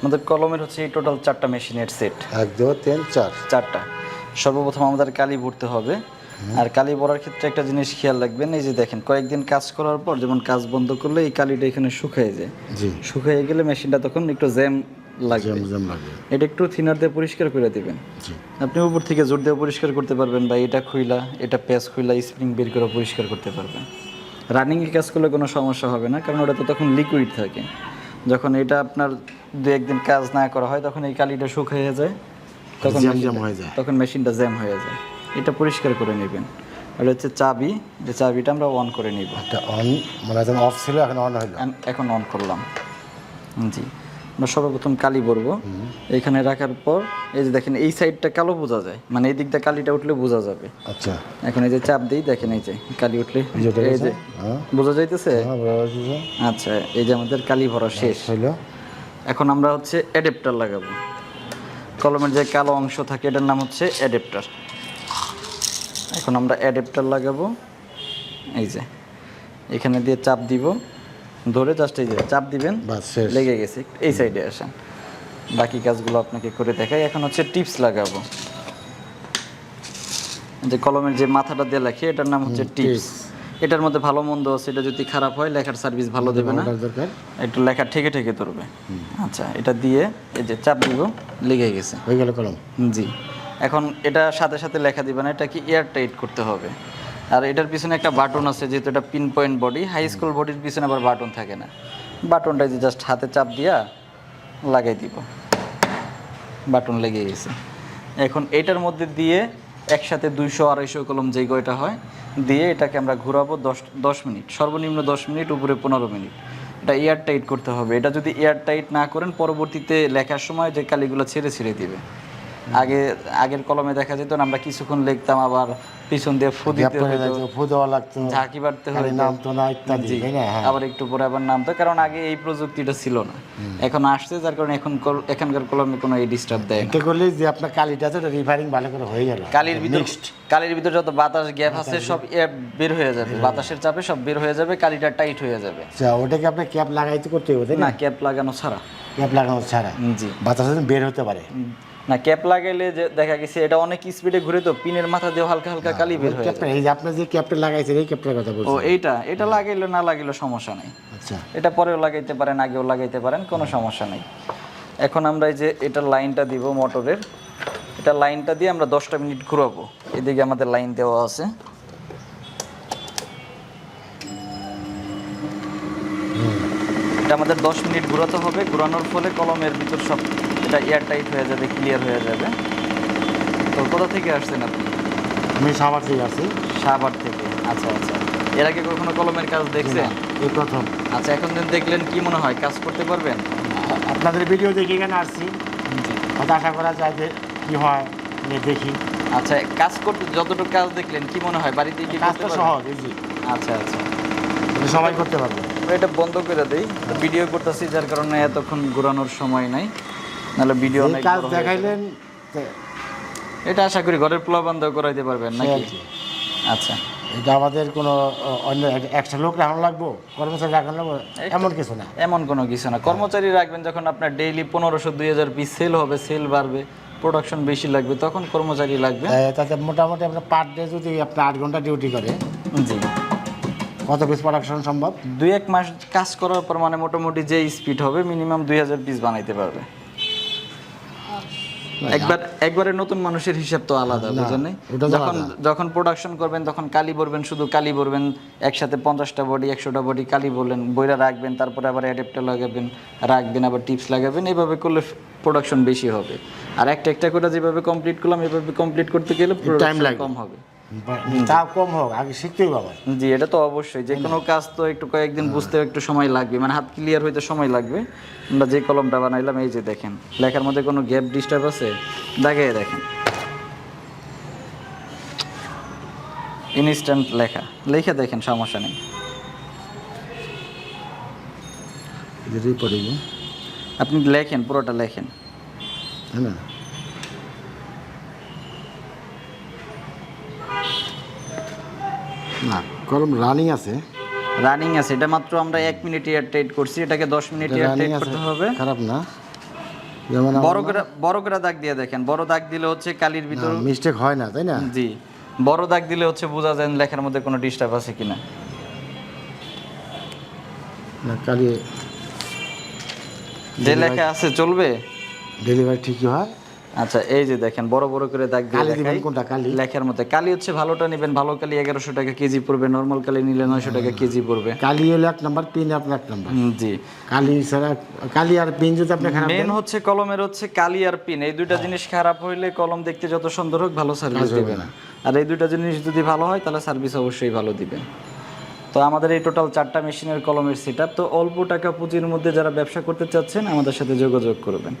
আমাদের কলমের হচ্ছে এই টোটাল চারটা মেশিনের সেট এক দু তিন চার। চারটা। সর্বপ্রথম আমাদের কালি ভরতে হবে। আর কালি ভরার ক্ষেত্রে একটা জিনিস খেয়াল রাখবেন এই যে দেখেন কয়েকদিন কাজ করার পর যেমন কাজ বন্ধ করলে এই কালিটা এখানে শুকিয়ে যায়। জি। শুকিয়ে গেলে মেশিনটা তখন একটু জ্যাম লাগবে। জ্যাম এটা একটু থিনার দিয়ে পরিষ্কার করে দিবেন। জি। আপনি উপর থেকে জোর দিয়ে পরিষ্কার করতে পারবেন বা এটা খুইলা এটা প্যাচ খুইলা স্প্রিং বের করে পরিষ্কার করতে পারবেন। রানিংয়ে কাজ করলে কোনো সমস্যা হবে না কারণ ওটা তো তখন লিকুইড থাকে। যখন এটা আপনার দু একদিন কাজ না করা হয় তখন এই কালিটা শুকিয়ে যায়। তখন জ্যাম হয়ে যায়। তখন মেশিনটা জ্যাম হয়ে যায়। এটা পরিষ্কার করে নেবেন। আর হচ্ছে চাবি যে চাবিটা আমরা অন করে নিব। একটা অন মানে অফ ছিল এখন অন হলো। এখন অন করলাম। জি। আমরা সর্বপ্রথম কালি ভরবো এখানে রাখার পর এই যে দেখেন এই সাইডটা কালো বোঝা যায়। মানে এই দিকটা কালিটা উঠলে বোঝা যাবে। আচ্ছা। এখন এই যে চাপ দিই দেখেন এই যে কালি উঠলে। এই যে হ্যাঁ। বোঝা যাইতেছে? হ্যাঁ। আচ্ছা এই যে আমাদের কালি ভরা শেষ। হইল। এখন আমরা হচ্ছে অ্যাডাপ্টার লাগাবো। কলমের যে কালো অংশ থাকে এটার নাম হচ্ছে অ্যাডাপ্টার। এখন আমরা অ্যাডাপ্টার লাগাবো। এই যে এখানে দিয়ে চাপ দিব। ধরে জাস্ট এই যে চাপ দিবেন লেগে গেছে। এই সাইডে আসেন। বাকি কাজগুলো আপনাকে করে দেখাই। এখন হচ্ছে টিপস লাগাবো। যে কলমের যে মাথাটা দিয়ে লেখে এটার নাম হচ্ছে টিপস। এটার মধ্যে ভালো মন্দ আছে এটা যদি খারাপ হয় লেখার সার্ভিস ভালো দেবে না। একটু লেখা ঠেকে ঠেকে ধরবে। আচ্ছা এটা দিয়ে এই যে চাপ দিব লেগে গেছে। হয়ে গেল কলম। জি। এখন এটা সাথে সাথে লেখা দিবে না এটা কি এয়ার টাইট করতে হবে? আর এটার পিছনে একটা বাটন আছে, যেহেতু এটা pin point body high school বডির পিছনে আবার বাটন থাকে না। বাটনটা যে জাস্ট হাতে চাপ দিয়া লাগাই দিব। বাটন লেগে গেছে। এখন এটার মধ্যে দিয়ে একসাথে দুইশো আড়াইশো কলম যেই কয়টা হয়, দিয়ে এটাকে আমরা ঘোরাবো দশ দশ মিনিট। সর্বনিম্ন দশ মিনিট, উপরে পনেরো মিনিট। এটা এয়ার টাইট করতে হবে। এটা যদি এয়ার টাইট না করেন, পরবর্তীতে লেখার সময় যে কালিগুলো ছেড়ে ছেড়ে দিবে। আগে আগের কলমে দেখা যেত না আমরা কিছুক্ষণ লিখতাম আবার পিছন দিয়ে ফু দিতে হতো ফু দেওয়া লাগতো ঝাঁকি বাড়তে হতো নাম তো না ইত্যাদি হ্যাঁ। আবার একটু পরে আবার নামতো কারণ আগে এই প্রযুক্তিটা ছিল না। এখন আসছে যার কারণে এখন এখানকার কলমে কোনো এই ডিস্টার্ব দেয় না। এটা করলে যে আপনার কালিটা আছে রিফারিং ভালো করে হয়ে গেল। কালির ভিতর কালির ভিতর যত বাতাস গ্যাপ আছে সব বের হয়ে যাবে। বাতাসের চাপে সব বের হয়ে যাবে কালিটা টাইট হয়ে যাবে। আচ্ছা ওটাকে আপনার ক্যাপ লাগাইতে করতে হবে না? না ক্যাপ লাগানো ছাড়া। ক্যাপ লাগানো ছাড়া। জি। বাতাস যেন বের হতে পারে। না ক্যাপ লাগাইলে যে দেখা গেছে এটা অনেক স্পিডে ঘুরে তো পিনের মাথা দিয়ে হালকা হালকা কালি বের হয়ে ক্যাপটা এই যে আপনি যে ক্যাপটা লাগাইছেন এই ক্যাপটার কথা ও এইটা এটা লাগাইলে না লাগাইলে সমস্যা নেই। আচ্ছা। এটা পরেও লাগাইতে পারেন আগেও লাগাইতে পারেন কোনো সমস্যা নাই। এখন আমরা এই যে এটার লাইনটা দিব মোটরের। এটা লাইনটা দিয়ে আমরা দশটা মিনিট ঘুরাবো। এদিকে আমাদের লাইন দেওয়া আছে। এটা আমাদের দশ মিনিট ঘোরাতে হবে। ঘোরানোর ফলে কলমের ভিতর সব এটা এয়ার টাইট হয়ে যাবে ক্লিয়ার হয়ে যাবে। তো কোথা থেকে আসছেন আপনি? আমি সাবার থেকে আছি সাভার থেকে। আচ্ছা আচ্ছা। এর আগে কখনো কলমের কাজ দেখছেন? এই প্রথম। আচ্ছা এখন দিন দেখলেন কি মনে হয় কাজ করতে পারবেন? আপনাদের ভিডিও দেখে এখানে আসছি। হয়তো আশা করা যায় যে কি হয় দেখি। আচ্ছা কাজ করতে যতটুকু কাজ দেখলেন কি মনে হয় বাড়িতে কি কাজ করতে তো পারবেন? সহজ ইজি আচ্ছা। আচ্ছা সবাই করতে পারবে। এটা বন্ধ করে দেই। ভিডিও করতেছি যার কারণে এতক্ষণ ঘোরানোর সময় নাই। নাহলে ভিডিও অনেক কাজ দেখাইলেন এটা আশা করি ঘরের পোলা বন্ধ করাইতে পারবেন নাকি? আচ্ছা। এটা আমাদের কোনো অন্য একটা লোক রাখানো লাগবো কর্মচারী রাখানো লাগবো এমন কিছু না। এমন কোনো কিছু না। কর্মচারী রাখবেন যখন আপনার ডেইলি পনেরোশো দুই হাজার পিস সেল হবে সেল বাড়বে প্রোডাকশন বেশি লাগবে তখন কর্মচারী লাগবে। তাতে মোটামুটি আপনার পার ডে যদি আপনি আট ঘণ্টা ডিউটি করে জি। কত পিস প্রোডাকশন সম্ভব? দুই এক মাস কাজ করার পর মানে মোটামুটি যে স্পিড হবে মিনিমাম দুই হাজার পিস বানাইতে পারবে। একবার একবারে নতুন মানুষের হিসাব তো আলাদা বুঝেন যখন যখন প্রোডাকশন করবেন তখন কালি বলবেন শুধু কালি বলবেন একসাথে পঞ্চাশটা বডি একশোটা বডি কালি বললেন বইরা রাখবেন তারপরে আবার অ্যাডাপ্টার লাগাবেন রাখবেন আবার টিপস লাগাবেন এইভাবে করলে প্রোডাকশন বেশি হবে। আর একটা একটা করে যেভাবে কমপ্লিট করলাম এভাবে কমপ্লিট করতে গেলে টাইম। কম হবে। তা কম হোক আগে শিখতেই পাবে জি এটা তো অবশ্যই। যে কোনো কাজ তো একটু কয়েকদিন বুঝতে একটু সময় লাগবে। মানে হাত ক্লিয়ার হইতে সময় লাগবে। আমরা যে কলমটা বানাইলাম এই যে দেখেন লেখার মধ্যে কোনো গ্যাপ ডিস্টার্ব আছে? দাগাই দেখেন। ইনস্ট্যান্ট লেখা। লেখা দেখেন সমস্যা নেই। আপনি লেখেন পুরোটা লেখেন। হ্যাঁ না কলম রানিং আছে। রানিং আছে এটা মাত্র আমরা এক মিনিট এয়ার টাইট করছি এটাকে দশ মিনিট এয়ার টাইট করতে হবে। খারাপ না। যেমন বড় করে বড় করে দাগ দিয়ে দেখেন বড় দাগ দিলে হচ্ছে কালির ভিতর মিস্টেক হয় না তাই না? জি বড় দাগ দিলে হচ্ছে বোঝা যায় লেখার মধ্যে কোনো ডিস্টার্ব আছে কিনা। না কালি যে লেখা আছে চলবে? ডেলিভারি ঠিকই হয়। আচ্ছা এই যে দেখেন বড় বড় করে দাগ দিয়ে দিবেন কোনটা? কালি? লেখার মধ্যে কালি হচ্ছে ভালোটা নেবেন ভালো কালি এগারোশো টাকা কেজি পড়বে নর্মাল কালি নিলে নয়শো টাকা কেজি পড়বে। কালি হলো এক নাম্বার পিন আপনার এক নাম্বার। জি। কালি ছাড়া কালি আর পিন যদি আপনি খারাপ মেন হচ্ছে কলমের হচ্ছে কালি আর পিন এই দুইটা জিনিস খারাপ হইলে কলম দেখতে যত সুন্দর হোক ভালো সার্ভিস দিবে না। আর এই দুইটা জিনিস যদি ভালো হয় তাহলে সার্ভিস অবশ্যই ভালো দিবে তো আমাদের এই টোটাল চারটা মেশিনের কলমের সেট তো অল্প টাকা পুঁজির মধ্যে যারা ব্যবসা করতে চাচ্ছেন আমাদের সাথে যোগাযোগ করবেন।